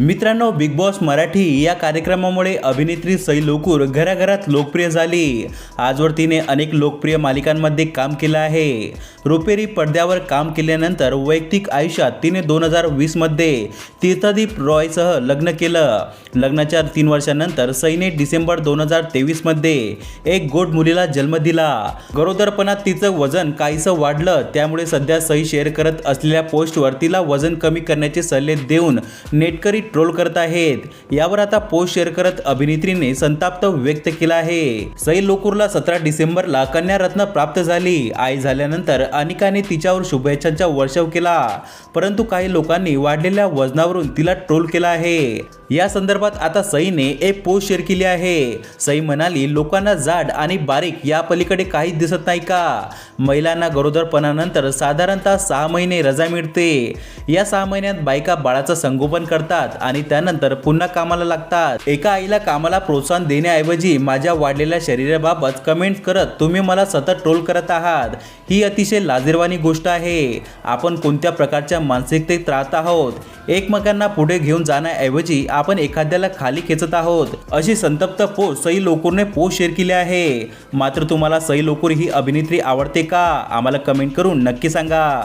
मित्रांनो big boss Marathi या कार्यक्रमामुळे अभिनेत्री सई लोकूर घराघरात लोकप्रिय झाली. आजवर तिने अनेक लोकप्रिय मालिकांमध्ये काम केलं आहे. रुपेरी पडद्यावर काम केल्यानंतर वैयक्तिक आयुष्यात तिने दोन हजार वीसमध्ये तीर्थदीप रॉयसह लग्न केलं. लग्नाच्या तीन वर्षानंतर सईने डिसेंबर दोन हजार तेवीसमध्ये एक गोड मुलीला जन्म दिला. गरोदरपणात तिचं वजन काहीसं वाढलं त्यामुळे सध्या सई शेअर करत असलेल्या पोस्टवर तिला वजन कमी करण्याचे सल्ले देऊन नेटकरी ट्रोल करत आहेत. यावर आता पोस्ट शेअर करत अभिनेत्रीने संताप व्यक्त केला आहे. सई लोकूरला सतरा डिसेंबरला कन्या रत्न प्राप्त झाली. आई झाल्यानंतर अनिकाने तिच्यावर शुभेच्छांचा वर्षाव केला. परंतु काही लोकांनी वाढलेल्या वजनावरून तिला ट्रोल केला आहे. या संदर्भात आता सईने एक पोस्ट शेअर केली आहे. सई म्हणाली लोकांना जाड आणि बारीक या पलीकडे काहीच दिसत नाही का? महिलांना गरोदरपणानंतर साधारणतः सहा महिने रजा मिळते. या सहा महिन्यात बायका बाळाचं संगोपन करतात. आणि त्यानंतर पुन्हा कामाला लागतात. एका आईला कामाला प्रोत्साहन देण्याऐवजी माझ्या वाढलेल्या शरीराबाबत कमेंट करत तुम्ही मला सतत ट्रोल करत आहात. ही अतिशय लाजिरवाणी गोष्ट आहे. आपण कोणत्या प्रकारच्या मानसिकतेत राहत आहोत? एकमेकांना पुढे घेऊन जाण्याऐवजी आपण एखाद्याला खाली खेचत आहोत. अशी संतप्त पोस्ट सई लोकूरने पोस्ट शेअर केली आहे. मात्र तुम्हाला सई लोकूर ही अभिनेत्री आवडते का? आम्हाला कमेंट करून नक्की सांगा.